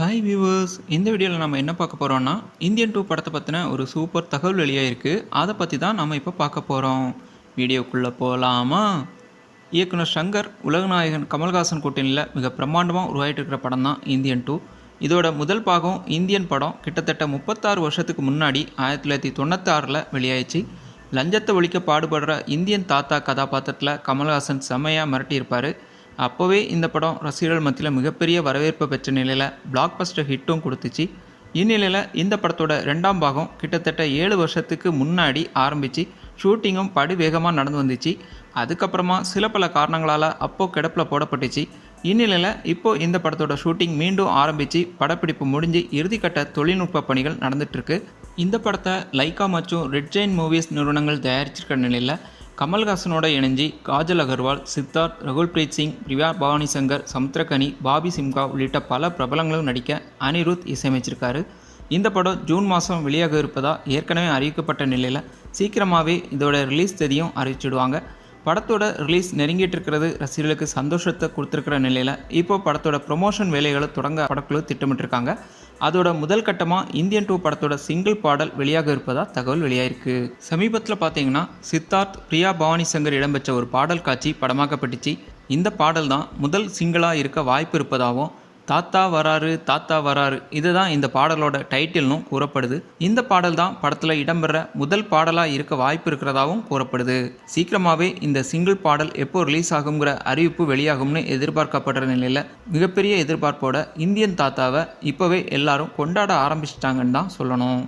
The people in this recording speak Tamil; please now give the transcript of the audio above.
ஹாய் வியூவர்ஸ் இந்த வீடியோவில் நம்ம என்ன பார்க்க போகிறோம்னா இந்தியன் டூ படத்தை பற்றின ஒரு சூப்பர் தகவல் வெளியாகிருக்கு அதை பற்றி தான் நம்ம இப்போ பார்க்க போகிறோம் வீடியோக்குள்ளே போகலாமா இயக்குனர் சங்கர் உலகநாயகன் கமல்ஹாசன் கூட்டணியில் மிக பிரம்மாண்டமாக உருவாகிட்டு இருக்கிற படம் தான் இந்தியன் டூ இதோட முதல் பாகம் இந்தியன் படம். கிட்டத்தட்ட முப்பத்தாறு வருஷத்துக்கு முன்னாடி ஆயிரத்தி தொள்ளாயிரத்தி தொண்ணூத்தாறில் வெளியாயிடுச்சு. லஞ்சத்தை ஒழிக்க பாடுபடுற இந்தியன் தாத்தா கதாபாத்திரத்தில் கமல்ஹாசன் செம்மையாக மிரட்டியிருப்பார். அப்போவே இந்த படம் ரசிகர்கள் மத்தியில் மிகப்பெரிய வரவேற்பை பெற்ற நிலையில் பிளாக் பஸ்டர் ஹிட்டும் கொடுத்துச்சு. இந்நிலையில் இந்த படத்தோட ரெண்டாம் பாகம் கிட்டத்தட்ட ஏழு வருஷத்துக்கு முன்னாடி ஆரம்பித்து ஷூட்டிங்கும் படுவேகமாக நடந்து வந்துச்சு. அதுக்கப்புறமா சில பல காரணங்களால் அப்போது கிடப்பில் போடப்பட்டுச்சு. இந்நிலையில் இப்போது இந்த படத்தோட ஷூட்டிங் மீண்டும் ஆரம்பித்து படப்பிடிப்பு முடிஞ்சு இறுதிக்கட்ட தொழில்நுட்ப பணிகள் நடந்துகிட்ருக்கு இந்த படத்தை லைக்கா மற்றும் ரெட் ஜெயின் மூவிஸ் நிறுவனங்கள் தயாரிச்சிருக்க நிலையில் கமல்ஹாசனோட இணைஞ்சி காஜல் அகர்வால் சித்தார்த் ரகுல்பிரீத் சிங் பிரியா பவானி சங்கர் சமுத்திரகனி பாபி சிம்கா உள்ளிட்ட பல பிரபலங்களும் நடிக்க அனிருத் இசையமைச்சிருக்காரு. இந்த படம் ஜூன் மாதம் வெளியாக இருப்பதா ஏற்கனவே அறிவிக்கப்பட்ட நிலையில் சீக்கிரமாகவே இதோட ரிலீஸ் தேதியும் அறிவிச்சிடுவாங்க. படத்தோட ரிலீஸ் நெருங்கிட்டு இருக்கிறது ரசிகர்களுக்கு சந்தோஷத்தை கொடுத்துருக்கிற நிலையில் இப்போ படத்தோட ப்ரொமோஷன் வேலைகளை தொடங்க படக்குழு திட்டமிட்டிருக்காங்க. அதோட முதல் கட்டமாக இந்தியன் டூ படத்தோட சிங்கிள் பாடல் வெளியாக இருப்பதா தகவல் வெளியாயிருக்கு. சமீபத்தில் பார்த்தீங்கன்னா சித்தார்த் பிரியா பவானி சங்கர் இடம்பெற்ற ஒரு பாடல் காட்சி படமாக்கப்பட்டுச்சு. இந்த பாடல் தான் முதல் சிங்கிளாக இருக்க வாய்ப்பு இருப்பதாகவும் தாத்தா வராரு தாத்தா வராரு. இதுதான் இந்த பாடலோட டைட்டில்னும் கூறப்படுது. இந்த பாடல் தான் படத்தில் இடம்பெற முதல் பாடலாக இருக்க வாய்ப்பு இருக்கிறதாகவும் கூறப்படுது. சீக்கிரமாகவே இந்த சிங்கிள் பாடல் எப்போ ரிலீஸ் ஆகுங்கிற அறிவிப்பு வெளியாகும்னு எதிர்பார்க்கப்படுற நிலையில் மிகப்பெரிய எதிர்பார்ப்போட இந்தியன் தாத்தாவை இப்போவே எல்லாரும் கொண்டாட ஆரம்பிச்சிட்டாங்கன்னு தான் சொல்லணும்.